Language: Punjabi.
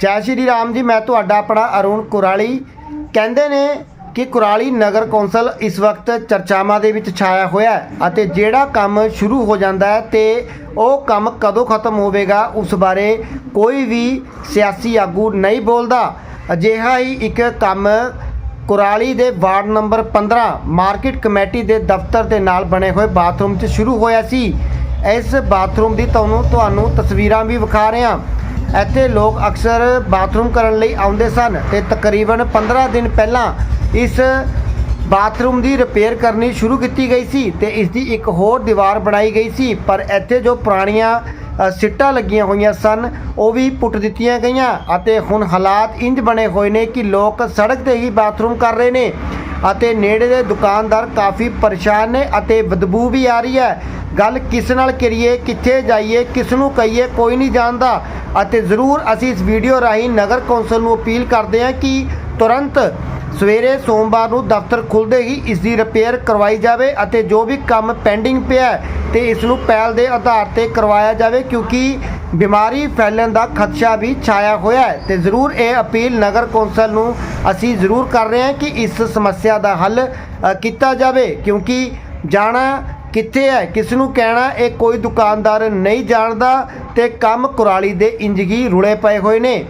ਜੈ ਸ਼੍ਰੀ ਰਾਮ ਜੀ, ਮੈਂ ਤੁਹਾਡਾ ਆਪਣਾ ਅਰੁਣ ਕੁਰਾਲੀ। ਕਹਿੰਦੇ ਨੇ ਕਿ ਕੁਰਾਲੀ ਨਗਰ ਕੌਂਸਲ ਇਸ ਵਕਤ ਚਰਚਾਵਾਂ ਦੇ ਵਿੱਚ ਛਾਇਆ ਹੋਇਆ ਹੈ ਅਤੇ ਜਿਹੜਾ ਕੰਮ ਸ਼ੁਰੂ ਹੋ ਜਾਂਦਾ ਹੈ ਤੇ ਉਹ ਕੰਮ ਕਦੋਂ ਖਤਮ ਹੋਵੇਗਾ, ਉਸ ਬਾਰੇ ਕੋਈ ਵੀ ਸਿਆਸੀ ਆਗੂ ਨਹੀਂ ਬੋਲਦਾ। ਅਜਿਹਾ ਹੀ ਇੱਕ ਕੰਮ ਕੁਰਾਲੀ ਦੇ ਵਾਰਡ ਨੰਬਰ 15 ਮਾਰਕੀਟ ਕਮੇਟੀ ਦੇ ਦਫ਼ਤਰ ਦੇ ਨਾਲ ਬਣੇ ਹੋਏ ਬਾਥਰੂਮ 'ਚ ਸ਼ੁਰੂ ਹੋਇਆ ਸੀ। ਇਸ ਬਾਥਰੂਮ ਦੀ ਤੁਹਾਨੂੰ ਤੁਹਾਨੂੰ ਤਸਵੀਰਾਂ ਵੀ ਵਿਖਾ ਰਹੇ। ਹਾਂ ਇੱਥੇ ਲੋਕ ਅਕਸਰ ਬਾਥਰੂਮ ਕਰਨ ਲਈ ਆਉਂਦੇ ਸਨ ਤੇ ਤਕਰੀਬਨ 15 ਦਿਨ ਪਹਿਲਾਂ ਇਸ ਬਾਥਰੂਮ ਦੀ ਰਿਪੇਅਰ ਕਰਨੀ ਸ਼ੁਰੂ ਕੀਤੀ ਗਈ ਸੀ ਤੇ ਇਸ ਦੀ ਇੱਕ ਹੋਰ ਦੀਵਾਰ ਬਣਾਈ ਗਈ ਸੀ। ਪਰ ਇੱਥੇ ਜੋ ਪੁਰਾਣੀਆਂ ਅ, ਸਿੱਟਾਂ ਲੱਗੀਆਂ ਹੋਈਆਂ ਸਨ ਉਹ ਵੀ ਪੁੱਟ ਦਿੱਤੀਆਂ ਗਈਆਂ ਅਤੇ ਹੁਣ ਹਾਲਾਤ ਇੰਜ ਬਣੇ ਹੋਏ ਨੇ ਕਿ ਲੋਕ ਸੜਕ ਤੇ ਹੀ ਬਾਥਰੂਮ ਕਰ ਰਹੇ ਨੇ। ਅਤੇ ਨੇੜੇ ਦੇ ਦੁਕਾਨਦਾਰ ਕਾਫੀ ਪਰੇਸ਼ਾਨ ਨੇ ਅਤੇ ਬਦਬੂ ਵੀ ਆ ਰਹੀ ਹੈ। ਗੱਲ ਕਿਸ ਨਾਲ ਕਰੀਏ, ਕਿੱਥੇ ਜਾਈਏ ਕਿਸ ਨੂੰ ਕਹੀਏ, ਕੋਈ ਨਹੀਂ ਜਾਣਦਾ। ਅਤੇ ਜ਼ਰੂਰ ਅਸੀਂ ਇਸ ਵੀਡੀਓ ਰਾਹੀਂ ਨਗਰ ਕੌਂਸਲ ਨੂੰ ਅਪੀਲ ਕਰਦੇ ਹਾਂ ਕਿ ਤੁਰੰਤ ਸਵੇਰੇ ਸੋਮਵਾਰ ਨੂੰ ਦਫ਼ਤਰ ਖੁੱਲਦੇ ਹੀ ਇਸ ਦੀ ਰਿਪੇਅਰ ਕਰਵਾਈ ਜਾਵੇ ਅਤੇ ਜੋ ਵੀ ਕੰਮ ਪੈਂਡਿੰਗ ਪਿਆ ਹੈ, ਤੇ ਇਸ ਨੂੰ ਪਹਿਲ ਦੇ ਆਧਾਰ ਤੇ ਕਰਵਾਇਆ ਜਾਵੇ, ਕਿਉਂਕਿ ਬਿਮਾਰੀ ਫੈਲਣ ਦਾ ਖਦਸ਼ਾ ਵੀ ਛਾਇਆ ਹੋਇਆ ਹੈ ਤੇ ਜ਼ਰੂਰ ਇਹ ਅਪੀਲ ਨਗਰ ਕੌਂਸਲ ਨੂੰ ਅਸੀਂ ਜ਼ਰੂਰ ਕਰ ਰਹੇ ਹਾਂ ਕਿ ਇਸ ਸਮੱਸਿਆ ਦਾ ਹੱਲ ਕੀਤਾ ਜਾਵੇ, ਕਿਉਂਕਿ ਜਾਣਾ ਕਿੱਥੇ ਹੈ, ਕਿਸ ਨੂੰ ਕਹਿਣਾ, ਇਹ ਕੋਈ ਦੁਕਾਨਦਾਰ ਨਹੀਂ ਜਾਣਦਾ ਤੇ ਕੰਮ ਕੁਰਾਲੀ ਦੇ ਇੰਜਗੀ ਰੁਲੇ ਪਏ ਹੋਏ ਨੇ।